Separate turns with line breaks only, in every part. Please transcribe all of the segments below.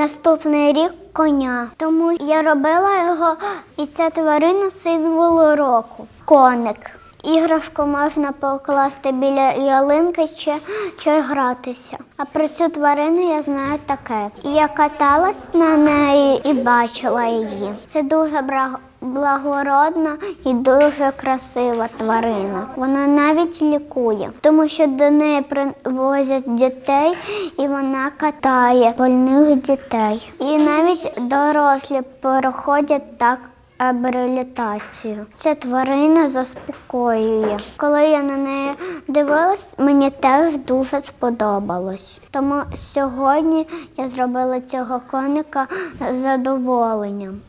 наступний рік коня. Тому я робила його, і ця тварина символ року. Коник. Іграшку можна покласти біля ялинки чи, чи гратися. А про цю тварину я знаю таке. Я каталась на неї і бачила її. Це дуже бра- благородна і дуже красива тварина. Вона навіть лікує, тому що до неї привозять дітей і вона катає больних дітей. І навіть дорослі переходять так абрилітацію. Ця тварина заспокоює. Коли я на неї дивилась, мені теж дуже сподобалось. Тому сьогодні я зробила цього коника з задоволенням.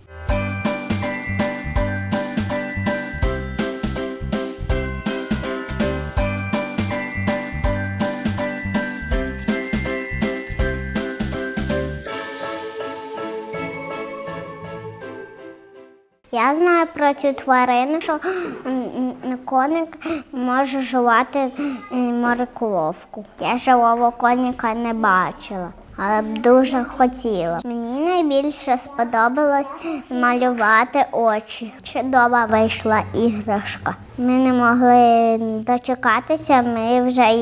Я знаю про цю тварину, що коник може жувати морковку. Я живого коніка не бачила, але б дуже хотіла. Мені найбільше сподобалось малювати очі. Чудова вийшла іграшка. Ми не могли дочекатися, ми вже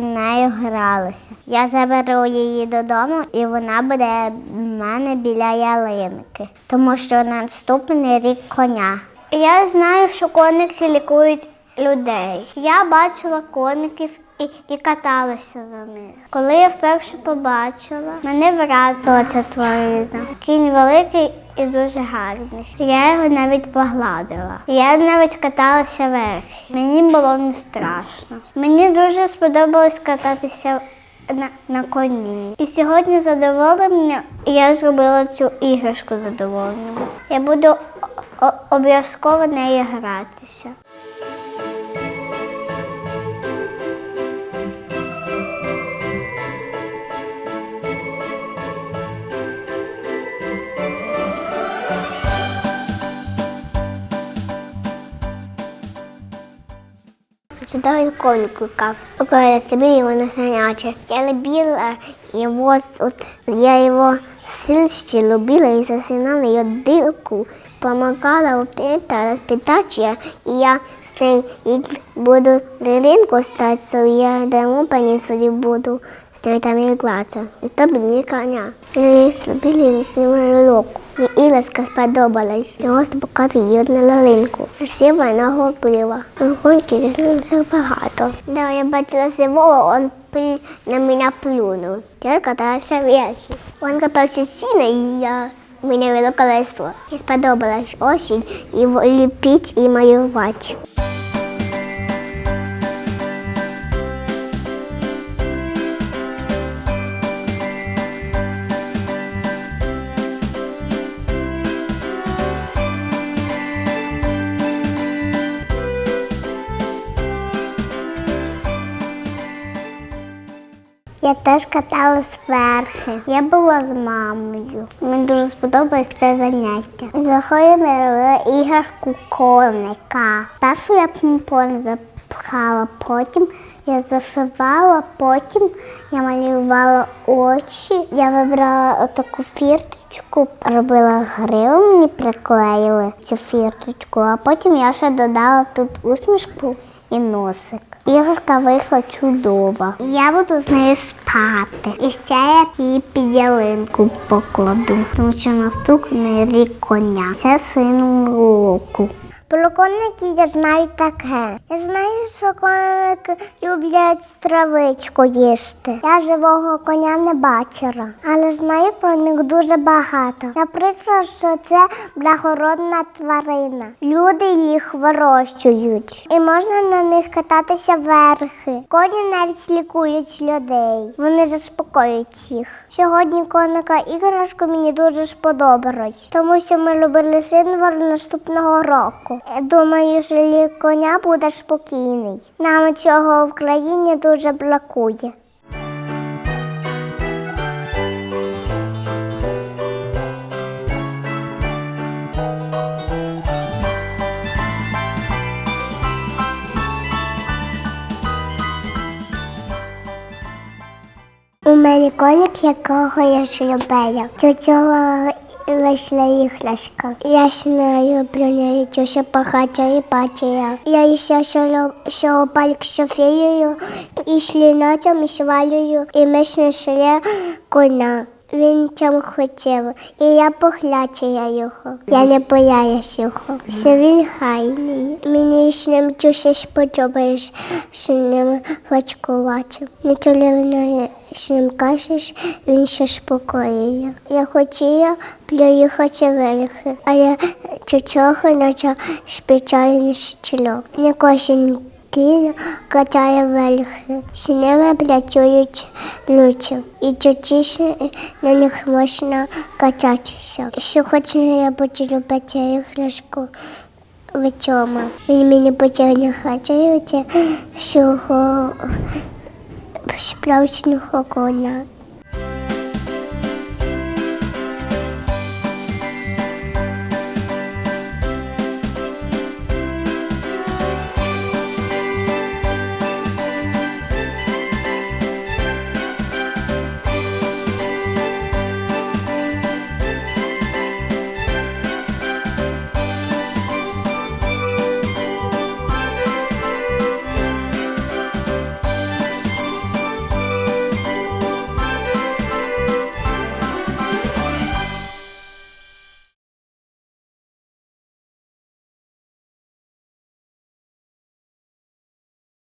нею гралися. Я заберу її додому, і вона буде в мене біля ялинки, тому що наступний рік коня. Я знаю, що коники лікують людей. Я бачила коників і, і каталася на них. Коли я вперше побачила, мене вразила ця тварина. Кінь великий і дуже гарний. Я його навіть погладила. Я навіть каталася верхи. Мені було не страшно. Мені дуже сподобалось кататися на, на коні. І сьогодні задоволення я зробила цю іграшку задоволенням. Я буду обов'язково нею гратися. Чудовый коник лукав. Пока любила его на занятия. Я любила его, вот, я его сильще любила и засинала ее дырку. Помогала вот это воспитать я, и я с ней и буду релинку стать, что я домой понесу и буду с ней там играться. Это бы не коня. Я любила с ним руку. Мені Ілоска сподобалась. Його спокати її на лалинку. Красива ногу пила. Гонки різниця багато. Да, я бачила зимового, він на мене плюнув. Я каталася вверхи. Він катався сильно, і я мене вело колесо. Мені сподобалось очень його ліпити і малювати. Я теж каталась верхи. Я була з мамою. Мені дуже сподобалось це заняття. Заходимо робила іграшку коника. Першу я помпон запхала, потім я зашивала, потім я малювала очі. Я вибрала отаку фірточку, робила гриву, мені приклеїли цю фірточку, а потім я ще додала тут усмішку і носик. Ігорка вийшла чудова. Я буду з нею спати. І ще я її під ялинку покладу, тому що наступний рік коня. Це син року. Про коників я знаю таке. Я знаю, що коники люблять травичку їсти. Я живого коня не бачила, але знаю про них дуже багато. Наприклад, що це благородна тварина. Люди їх вирощують. І можна на них кататися верхи. Коні навіть лікують людей. Вони заспокоюють їх. Сьогодні коника іграшка мені дуже сподобалась, тому що ми любили символ наступного року. Думаю, що коня буде спокійний. Нам цього в країні дуже бракує. У мене коник, якого я ж любила. Чучого вийшла іграшка. Я не люблю неї дуже багато і бачила. Я ще що пальк з Софією, і шліночем, і швалею, і ми знайшли коня. Він цьому хотів, і я поглядала його. Я не боялась його. Що він хайний. Мені з ним дуже сподобаєш, з ним фочкувати. Не коли він з ним кажеш, він ще спокоює. Я хотіла приїхати верхи, але чучого наче спеціальний щілок. Не кожен кінь катає верхи. З ними працюють люди. І частіше на них можна кататися. Що хоче я буду любити іграшку в цьому. Він мені потягне хачається, що справжнього коня.